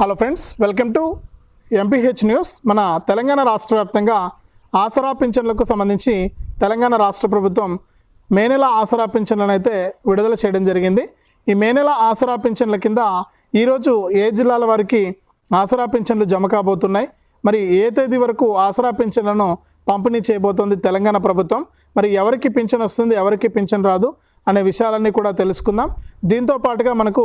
Hello friends welcome to MPH news మన తెలంగాణ రాష్ట్ర వ్యాప్తంగా ఆసరా పింఛన్లకు సంబంధించి తెలంగాణ రాష్ట్ర ప్రభుత్వం మే నెల ఆసరా పింఛన్లను అయితే విడుదల చేయడం జరిగింది. ఈ మే నెల ఆసరా పింఛన్ల కింద ఈరోజు ఏ జిల్లాల వారికి ఆసరా పింఛన్లు జమ కాబోతున్నాయి? మరి ఏ తేదీ వరకు ఆసరా పింఛన్లను పంపిణీ చేయబోతోంది తెలంగాణ ప్రభుత్వం? మరి ఎవరికి పింఛన్ వస్తుంది ఎవరికి పింఛన్ రాదు అనే విషయాలన్నీ కూడా తెలుసుకుందాం. దీంతో పాటుగా మనకు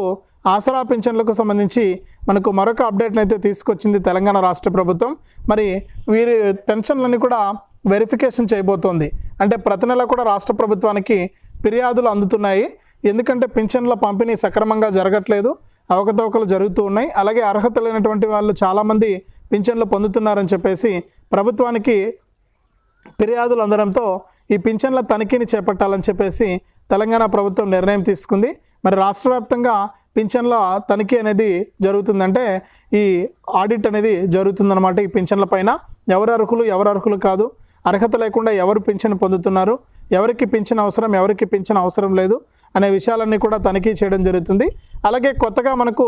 ఆసరా పింఛన్లకు సంబంధించి మనకు మరొక అప్డేట్ని అయితే తీసుకొచ్చింది తెలంగాణ రాష్ట్ర ప్రభుత్వం. మరి వీరి పెన్షన్లన్నీ కూడా వెరిఫికేషన్ చేయబోతోంది. అంటే ప్రతి నెల కూడా రాష్ట్ర ప్రభుత్వానికి ఫిర్యాదులు అందుతున్నాయి. ఎందుకంటే పింఛన్ల పంపిణీ సక్రమంగా జరగట్లేదు. అవకతవకలు జరుగుతూ ఉన్నాయి. అలాగే అర్హత లేనటువంటి వాళ్ళు చాలామంది పింఛన్లు పొందుతున్నారని చెప్పేసి ప్రభుత్వానికి ఫిర్యాదులు అందడంతో ఈ పింఛన్ల తనిఖీని చేపట్టాలని చెప్పేసి తెలంగాణ ప్రభుత్వం నిర్ణయం తీసుకుంది. మరి రాష్ట్ర వ్యాప్తంగా పింఛన్ల తనిఖీ అనేది జరుగుతుందంటే ఈ ఆడిట్ అనేది జరుగుతుందన్నమాట ఈ పింఛన్ల పైన. ఎవరు అర్హులు ఎవరు అర్హులు కాదు. అర్హత లేకుండా ఎవరు పింఛన్ పొందుతున్నారు ఎవరికి పింఛన్ అవసరం ఎవరికి పింఛన్ అవసరం లేదు అనే విషయాలన్నీ కూడా తనిఖీ చేయడం జరుగుతుంది. అలాగే కొత్తగా మనకు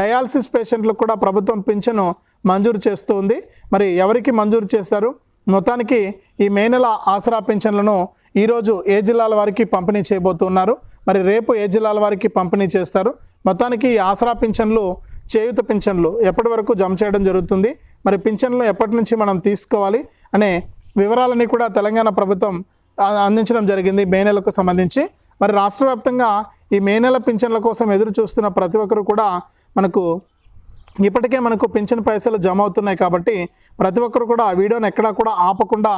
డయాలసిస్ పేషెంట్లకు కూడా ప్రభుత్వం పింఛను మంజూరు చేస్తూ ఉంది. మరి ఎవరికి మంజూరు చేశారు? మొత్తానికి ఈ మే నెల ఆసరా పింఛన్లను ఈరోజు ఏ జిల్లాల వారికి పంపిణీ చేయబోతున్నారు? మరి రేపు ఏ జిల్లాల వారికి పంపిణీ చేస్తారు? మొత్తానికి ఈ ఆసరా పింఛన్లు చేయుత పింఛన్లు ఎప్పటి వరకు జమ చేయడం జరుగుతుంది? మరి పింఛన్లు ఎప్పటి నుంచి మనం తీసుకోవాలి? అనే వివరాలని కూడా తెలంగాణ ప్రభుత్వం అందించడం జరిగింది మే నెలకు సంబంధించి. మరి రాష్ట్ర వ్యాప్తంగా ఈ మే నెల పింఛన్ల కోసం ఎదురు చూస్తున్న ప్రతి ఒక్కరు కూడా మనకు ఇప్పటికే మనకు పింఛన్ పైసలు జమ అవుతున్నాయి కాబట్టి ప్రతి ఒక్కరు కూడా ఆ వీడియోని ఎక్కడా కూడా ఆపకుండా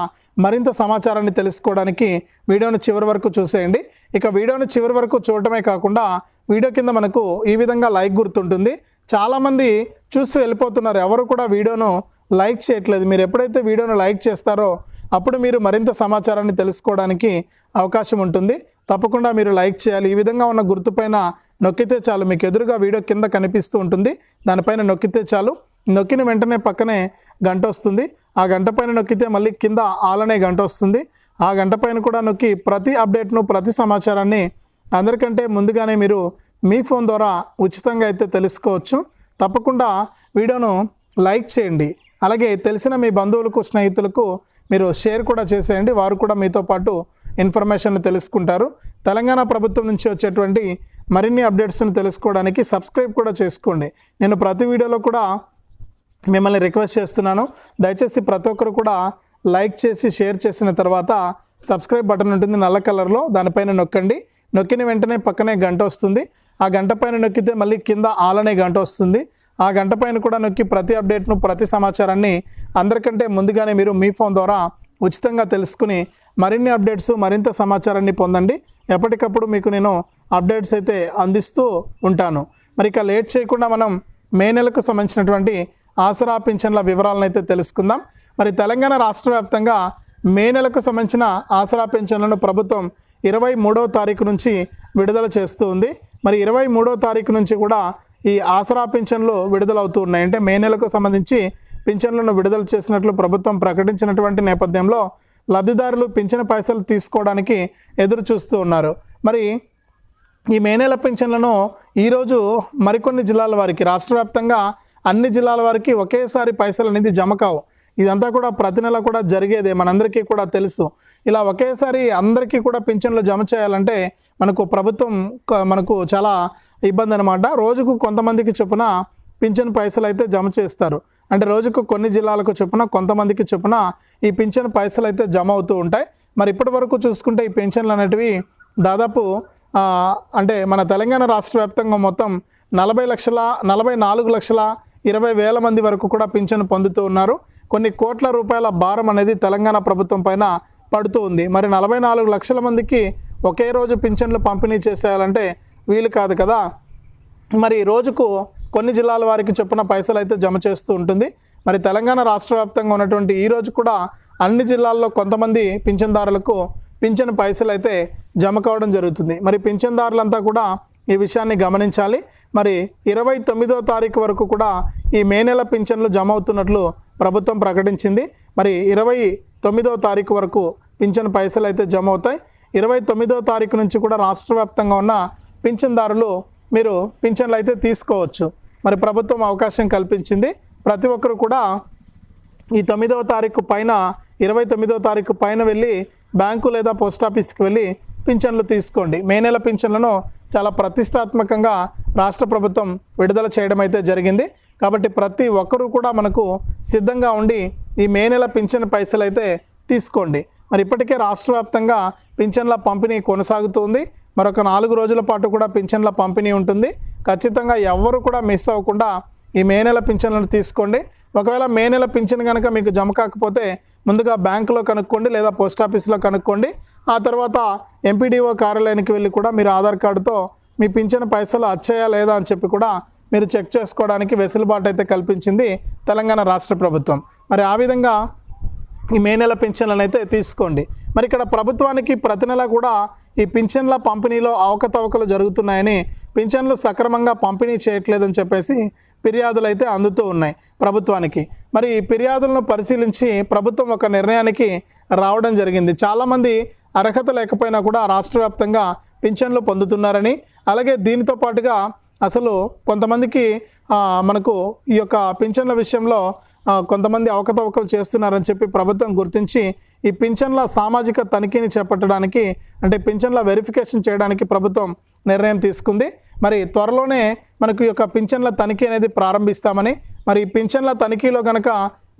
మరింత సమాచారాన్ని తెలుసుకోవడానికి వీడియోను చివరి వరకు చూసేయండి. ఇక వీడియోను చివరి వరకు చూడటమే కాకుండా వీడియో కింద మనకు ఈ విధంగా లైక్ గుర్తుంటుంది. చాలామంది చూస్తూ వెళ్ళిపోతున్నారు. ఎవరు కూడా వీడియోను లైక్ చేయట్లేదు. మీరు ఎప్పుడైతే వీడియోను లైక్ చేస్తారో అప్పుడు మీరు మరింత సమాచారాన్ని తెలుసుకోవడానికి అవకాశం ఉంటుంది. తప్పకుండా మీరు లైక్ చేయాలి. ఈ విధంగా ఉన్న గుర్తుపైన నొక్కితే చాలు. మీకు ఎదురుగా వీడియో కింద కనిపిస్తూ ఉంటుంది. దానిపైన నొక్కితే చాలు. నొక్కిన వెంటనే పక్కనే గంట వస్తుంది. ఆ గంట పైన నొక్కితే మళ్ళీ కింద ఆలనే గంట వస్తుంది. ఆ గంట పైన కూడా నొక్కి ప్రతి అప్డేట్ను ప్రతి సమాచారాన్ని అందరికంటే ముందుగానే మీరు మీ ఫోన్ ద్వారా ఉచితంగా అయితే తెలుసుకోవచ్చు. తప్పకుండా వీడియోను లైక్ చేయండి. అలాగే తెలిసిన మీ బంధువులకు స్నేహితులకు మీరు షేర్ కూడా చేసేయండి. వారు కూడా మీతో పాటు ఇన్ఫర్మేషన్ తెలుసుకుంటారు. తెలంగాణ ప్రభుత్వం నుంచి వచ్చేటువంటి మరిన్ని అప్డేట్స్ను తెలుసుకోవడానికి సబ్స్క్రైబ్ కూడా చేసుకోండి. నేను ప్రతి వీడియోలో కూడా మిమ్మల్ని రిక్వెస్ట్ చేస్తున్నాను. దయచేసి ప్రతి ఒక్కరు కూడా లైక్ చేసి షేర్ చేసిన తర్వాత సబ్స్క్రైబ్ బటన్ ఉంటుంది నల్ల కలర్లో దానిపైన నొక్కండి. నొక్కిన వెంటనే పక్కనే గంట వస్తుంది. ఆ గంట పైన నొక్కితే మళ్ళీ కింద ఆలనే గంట వస్తుంది. ఆ గంట పైన కూడా నొక్కి ప్రతి అప్డేట్ను ప్రతి సమాచారాన్ని అందరికంటే ముందుగానే మీరు మీ ఫోన్ ద్వారా ఉచితంగా తెలుసుకుని మరిన్ని అప్డేట్స్ మరింత సమాచారాన్ని పొందండి. ఎప్పటికప్పుడు మీకు నేను అప్డేట్స్ అయితే అందిస్తూ ఉంటాను. మరి ఇక లేట్ చేయకుండా మనం మే నెలకు సంబంధించినటువంటి ఆసరా పింఛన్ల వివరాలను అయితే తెలుసుకుందాం. మరి తెలంగాణ రాష్ట్ర వ్యాప్తంగా మే నెలకు సంబంధించిన ఆసరా పింఛన్లను ప్రభుత్వం ఇరవై మూడవ తారీఖు నుంచి విడుదల చేస్తూ ఉంది. మరి ఇరవై మూడవ తారీఖు నుంచి కూడా ఈ ఆసరా పింఛన్లు విడుదలవుతూ ఉన్నాయి. అంటే మే నెలకు సంబంధించి పింఛన్లను విడుదల చేసినట్లు ప్రభుత్వం ప్రకటించినటువంటి నేపథ్యంలో లబ్ధిదారులు పింఛన్ పైసలు తీసుకోవడానికి ఎదురు చూస్తూ ఉన్నారు. మరి ఈ మే నెల పింఛన్లను ఈరోజు మరికొన్ని జిల్లాల వారికి రాష్ట్ర వ్యాప్తంగా అన్ని జిల్లాల వారికి ఒకేసారి పైసలు అనేది జమ కావు. ఇదంతా కూడా ప్రతి నెల కూడా జరిగేదే. మనందరికీ కూడా తెలుసు. ఇలా ఒకేసారి అందరికీ కూడా పింఛన్లు జమ చేయాలంటే మనకు ప్రభుత్వం మనకు చాలా ఇబ్బంది అనమాట రోజుకు కొంతమందికి చొప్పున పింఛన్ పైసలు అయితే జమ చేస్తారు. అంటే రోజుకు కొన్ని జిల్లాలకు చొప్పున కొంతమందికి చొప్పున ఈ పింఛన్ పైసలు అయితే జమ అవుతూ ఉంటాయి. మరి ఇప్పటి వరకు చూసుకుంటే ఈ పెన్షన్లు అనేటివి దాదాపు అంటే మన తెలంగాణ రాష్ట్ర వ్యాప్తంగా మొత్తం నలభై లక్షల నలభై నాలుగు లక్షల ఇరవై వేల మంది వరకు కూడా పింఛను పొందుతూ ఉన్నారు. కొన్ని కోట్ల రూపాయల భారం అనేది తెలంగాణ ప్రభుత్వం పైన పడుతూ ఉంది. మరి నలభై నాలుగు లక్షల మందికి ఒకే రోజు పింఛన్లు పంపిణీ చేసేయాలంటే వీలు కాదు కదా? మరి రోజుకు కొన్ని జిల్లాల వారికి చొప్పున పైసలు అయితే జమ చేస్తూ ఉంటుంది. మరి తెలంగాణ రాష్ట్ర వ్యాప్తంగా ఉన్నటువంటి ఈ రోజు కూడా అన్ని జిల్లాల్లో కొంతమంది పింఛన్దారులకు పింఛన్ పైసలు అయితే జమ కావడం జరుగుతుంది. మరి పింఛన్దారులంతా కూడా ఈ విషయాన్ని గమనించాలి. మరి ఇరవై తొమ్మిదో తారీఖు వరకు కూడా ఈ మే నెల పింఛన్లు జమ అవుతున్నట్లు ప్రభుత్వం ప్రకటించింది. మరి ఇరవై తొమ్మిదో తారీఖు వరకు పింఛన్ పైసలు అయితే జమ అవుతాయి ఇరవై తొమ్మిదో తారీఖు నుంచి కూడా రాష్ట్ర వ్యాప్తంగా ఉన్న పింఛన్దారులు మీరు పింఛన్లు అయితే తీసుకోవచ్చు. మరి ప్రభుత్వం అవకాశం కల్పించింది. ప్రతి ఒక్కరు కూడా ఈ తొమ్మిదవ తారీఖు పైన ఇరవై తొమ్మిదవ తారీఖు పైన వెళ్ళి బ్యాంకు లేదా పోస్ట్ ఆఫీస్కి వెళ్ళి పింఛన్లు తీసుకోండి. మే నెల పింఛన్లను చాలా ప్రతిష్టాత్మకంగా రాష్ట్ర ప్రభుత్వం విడుదల చేయడం అయితే జరిగింది. కాబట్టి ప్రతి ఒక్కరూ కూడా మనకు సిద్ధంగా ఉండి ఈ మే నెల పింఛన్ పైసలు అయితే తీసుకోండి. మరి ఇప్పటికే రాష్ట్ర వ్యాప్తంగా పింఛన్ల పంపిణీ కొనసాగుతుంది. మరొక నాలుగు రోజుల పాటు కూడా పింఛన్ల పంపిణీ ఉంటుంది. ఖచ్చితంగా ఎవ్వరు కూడా మిస్ అవ్వకుండా ఈ మే నెల పింఛన్లను తీసుకోండి. ఒకవేళ మే నెల పింఛన్ కనుక మీకు జమ కాకపోతే ముందుగా బ్యాంకులో కనుక్కోండి లేదా పోస్ట్ ఆఫీస్లో కనుక్కోండి. ఆ తర్వాత ఎంపీడీఓ కార్యాలయానికి వెళ్ళి కూడా మీరు ఆధార్ కార్డుతో మీ పింఛన్ పైసలు వచ్చాయా లేదా అని చెప్పి కూడా మీరు చెక్ చేసుకోవడానికి వెసులుబాటు అయితే కల్పించింది తెలంగాణ రాష్ట్ర ప్రభుత్వం. మరి ఆ విధంగా ఈ మే నెల పింఛన్లను అయితే తీసుకోండి. మరి ఇక్కడ ప్రభుత్వానికి ప్రతి నెల కూడా ఈ పింఛన్ల పంపిణీలో అవకతవకలు జరుగుతున్నాయని పింఛన్లు సక్రమంగా పంపిణీ చేయట్లేదని చెప్పేసి ఫిర్యాదులు అయితే అందుతూ ఉన్నాయి ప్రభుత్వానికి. మరి ఈ ఫిర్యాదులను పరిశీలించి ప్రభుత్వం ఒక నిర్ణయానికి రావడం జరిగింది. చాలామంది అర్హత లేకపోయినా కూడా రాష్ట్ర వ్యాప్తంగా పింఛన్లు పొందుతున్నారని అలాగే దీనితో పాటుగా అసలు కొంతమందికి మనకు ఈ యొక్క పింఛన్ల విషయంలో కొంతమంది అవకతవకలు చేస్తున్నారని చెప్పి ప్రభుత్వం గుర్తించి ఈ పింఛన్ల సామాజిక తనిఖీని చేపట్టడానికి అంటే పింఛన్ల వెరిఫికేషన్ చేయడానికి ప్రభుత్వం నిర్ణయం తీసుకుంది. మరి త్వరలోనే మనకు ఈ యొక్క పింఛన్ల తనిఖీ అనేది ప్రారంభిస్తామని మరి పింఛన్ల తనిఖీలో కనుక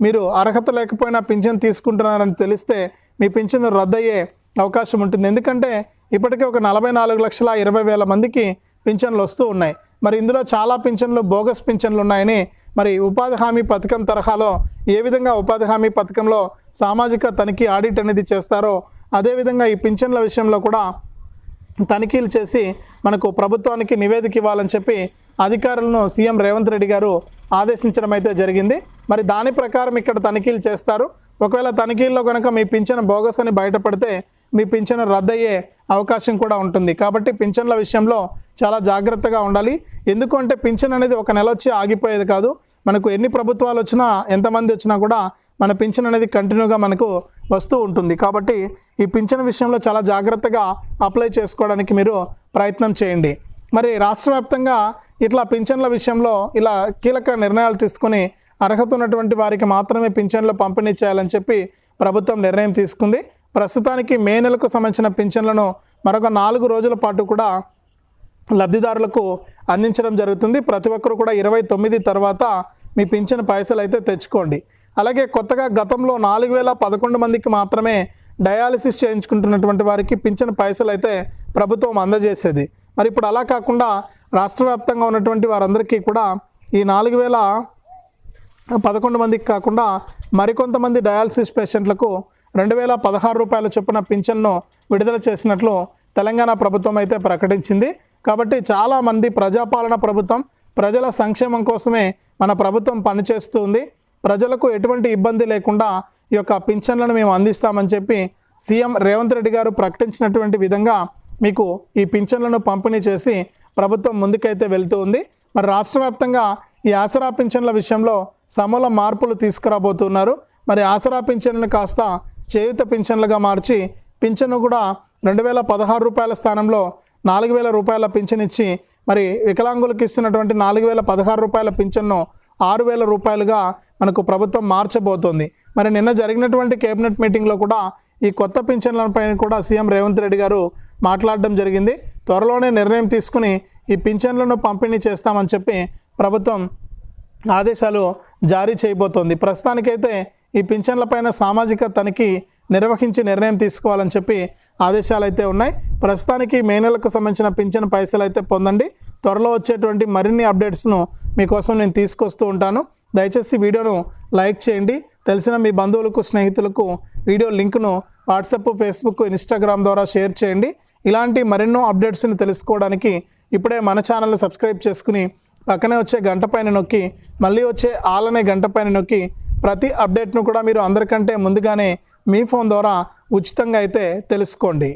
మీరు అర్హత లేకపోయినా పింఛన్ తీసుకుంటున్నారని తెలిస్తే మీ పింఛన్ రద్దయ్యే అవకాశం ఉంటుంది. ఎందుకంటే ఇప్పటికే ఒక నలభై నాలుగు లక్షల ఇరవై వేల మందికి పింఛన్లు వస్తూ ఉన్నాయి. మరి ఇందులో చాలా పింఛన్లు బోగస్ పింఛన్లు ఉన్నాయని మరి ఉపాధి హామీ పథకం తరహాలో ఏ విధంగా ఉపాధి హామీ పథకంలో సామాజిక తనిఖీ ఆడిట్ అనేది చేస్తారో అదేవిధంగా ఈ పింఛన్ల విషయంలో కూడా తనిఖీలు చేసి మనకు ప్రభుత్వానికి నివేదిక ఇవ్వాలని చెప్పి అధికారులను సీఎం రేవంత్ రెడ్డి గారు ఆదేశించడం అయితే జరిగింది. మరి దాని ప్రకారం ఇక్కడ తనిఖీలు చేస్తారు. ఒకవేళ తనిఖీల్లో కనుక మీ పింఛన్ బోగస్ అని బయటపడితే మీ పింఛను రద్దయ్యే అవకాశం కూడా ఉంటుంది. కాబట్టి పింఛన్ల విషయంలో చాలా జాగ్రత్తగా ఉండాలి. ఎందుకంటే పింఛన్ అనేది ఒక నెల వచ్చి ఆగిపోయేది కాదు. మనకు ఎన్ని ప్రభుత్వాలు వచ్చినా ఎంతమంది వచ్చినా కూడా మన పింఛన్ అనేది కంటిన్యూగా మనకు వస్తూ ఉంటుంది. కాబట్టి ఈ పింఛన్ విషయంలో చాలా జాగ్రత్తగా అప్లై చేసుకోవడానికి మీరు ప్రయత్నం చేయండి. మరి రాష్ట్ర వ్యాప్తంగా ఇట్లా పింఛన్ల విషయంలో ఇలా కీలక నిర్ణయాలు తీసుకుని అర్హత ఉన్నటువంటి వారికి మాత్రమే పింఛన్లు పంపిణీ చేయాలని చెప్పి ప్రభుత్వం నిర్ణయం తీసుకుంది. ప్రస్తుతానికి మే నెలకు సంబంధించిన పింఛన్లను మరొక నాలుగు రోజుల పాటు కూడా లబ్ధిదారులకు అందించడం జరుగుతుంది. ప్రతి ఒక్కరు కూడా ఇరవై తొమ్మిది తర్వాత మీ పింఛన్ పైసలు అయితే తెచ్చుకోండి. అలాగే కొత్తగా గతంలో నాలుగు వేల పదకొండు మందికి మాత్రమే డయాలసిస్ చేయించుకుంటున్నటువంటి వారికి పింఛన్ పైసలు అయితే ప్రభుత్వం అందజేసేది. మరి ఇప్పుడు అలా కాకుండా రాష్ట్ర వ్యాప్తంగా ఉన్నటువంటి వారందరికీ కూడా ఈ నాలుగు వేల పదకొండు మందికి కాకుండా మరికొంతమంది డయాలసిస్ పేషెంట్లకు రెండు వేల పదహారు రూపాయల చొప్పున పింఛన్ను విడుదల చేసినట్లు తెలంగాణ ప్రభుత్వం అయితే ప్రకటించింది. కాబట్టి చాలామంది ప్రజాపాలన ప్రభుత్వం ప్రజల సంక్షేమం కోసమే మన ప్రభుత్వం పనిచేస్తుంది. ప్రజలకు ఎటువంటి ఇబ్బంది లేకుండా ఈ యొక్క పింఛన్లను మేము అందిస్తామని చెప్పి సీఎం రేవంత్ రెడ్డి గారు ప్రకటించినటువంటి విధంగా మీకు ఈ పింఛన్లను పంపిణీ చేసి ప్రభుత్వం ముందుకైతే వెళ్తూ ఉంది. మరి రాష్ట్ర వ్యాప్తంగా ఈ ఆసరా పింఛన్ల విషయంలో సమూల మార్పులు తీసుకురాబోతున్నారు. మరి ఆసరా పింఛన్లను కాస్త చేయుత పింఛన్లుగా మార్చి పింఛను కూడా రెండు వేల పదహారు రూపాయల స్థానంలో నాలుగు వేల రూపాయల పింఛన్ ఇచ్చి మరి వికలాంగులకు ఇస్తున్నటువంటి నాలుగు వేల పదహారు రూపాయల పింఛన్ను ఆరు వేల రూపాయలుగా మనకు ప్రభుత్వం మార్చబోతోంది. మరి నిన్న జరిగినటువంటి కేబినెట్ మీటింగ్లో కూడా ఈ కొత్త పింఛన్లపై కూడా సీఎం రేవంత్ రెడ్డి గారు మాట్లాడడం జరిగింది. త్వరలోనే నిర్ణయం తీసుకుని ఈ పింఛన్లను పంపిణీ చేస్తామని చెప్పి ప్రభుత్వం ఆదేశాలు జారీ చేయబోతోంది. ప్రస్తుతానికైతే ఈ పింఛన్లపైన సామాజిక తనిఖీ నిర్వహించి నిర్ణయం తీసుకోవాలని చెప్పి ఆదేశాలు అయితే ఉన్నాయి. ప్రస్తుతానికి మే నెలకు సంబంధించిన పింఛన్ పైసలు అయితే పొందండి. త్వరలో వచ్చేటువంటి మరిన్ని అప్డేట్స్ను మీకోసం నేను తీసుకొస్తూ ఉంటాను. దయచేసి వీడియోను లైక్ చేయండి. తెలిసిన మీ బంధువులకు స్నేహితులకు వీడియో లింక్ను వాట్సాప్ ఫేస్బుక్ ఇన్స్టాగ్రామ్ ద్వారా షేర్ చేయండి. ఇలాంటి మరెన్నో అప్డేట్స్ని తెలుసుకోవడానికి ఇప్పుడే మన ఛానల్ని సబ్స్క్రైబ్ చేసుకుని పక్కనే వచ్చే గంట పైన నొక్కి మళ్ళీ వచ్చే ఆల్ అనే గంట పైన నొక్కి ప్రతి అప్డేట్ను కూడా మీరు అందరికంటే ముందుగానే మీ ఫోన్ ద్వారా ఉచితంగా అయితే తెలుసుకోండి.